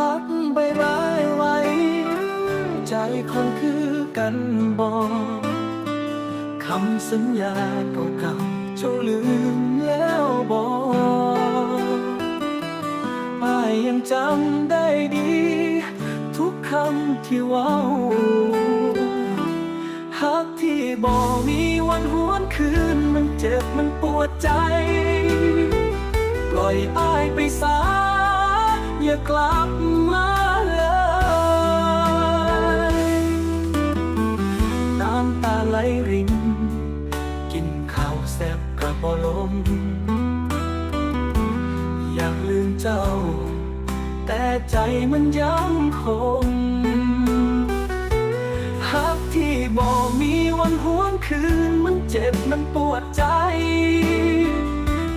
พัดใบไม้ไหวใจคนคือกันบอกคำสัญญาเก่าๆเจ้าลืมแล้วบอกป้ายยังจำได้ดี ทุกคำที่ว้าฮักที่บ่มีวันหวนคืนมันเจ็บมันปวดใจ ปล่อยอายไปซาอย่ากลับ ไหลริน กินข้าวแซ่บกระบอลม อยากลืมเจ้า แต่ใจมันยังคงฮักที่บ่มีวันหวนคืน มันเจ็บมันปวดใจ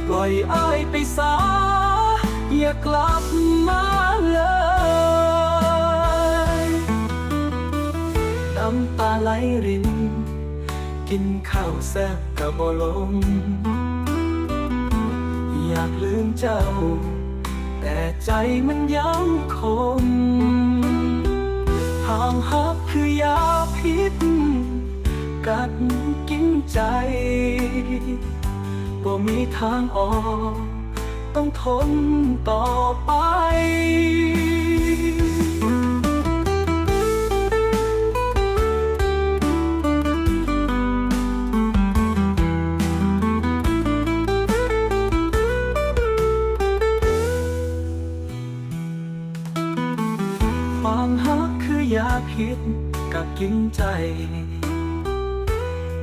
ปล่อยอ้ายไปซาอย่ากลับมาเลย น้ำตาไหลริน กินข้าวแซ่บกับบ่ลง อยากลืมเจ้า แต่ใจมันยังคงห่างฮักคือยาพิษ กัดกินใจบ่มีทางออก ต้องทนต่อไป ความฮักคือยาพิษกับกินใจ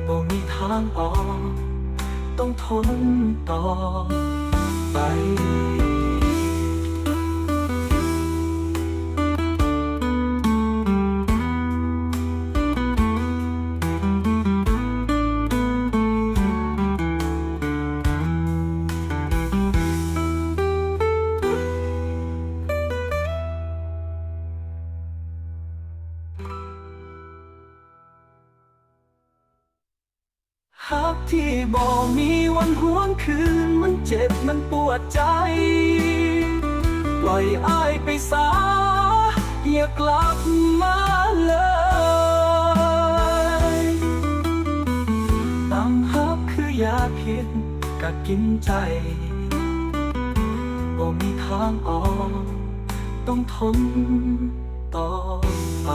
บ่มีทางออก ต้องทนต่อไป ฮักที่บ่มีวันหวนคืน มันเจ็บมันปวดใจ ปล่อยอ้ายไปซาอย่ากลับมาเลยตั้งฮักคือยาพิษกัดกินใจบ่มีทางออก ต้องทนต่อไป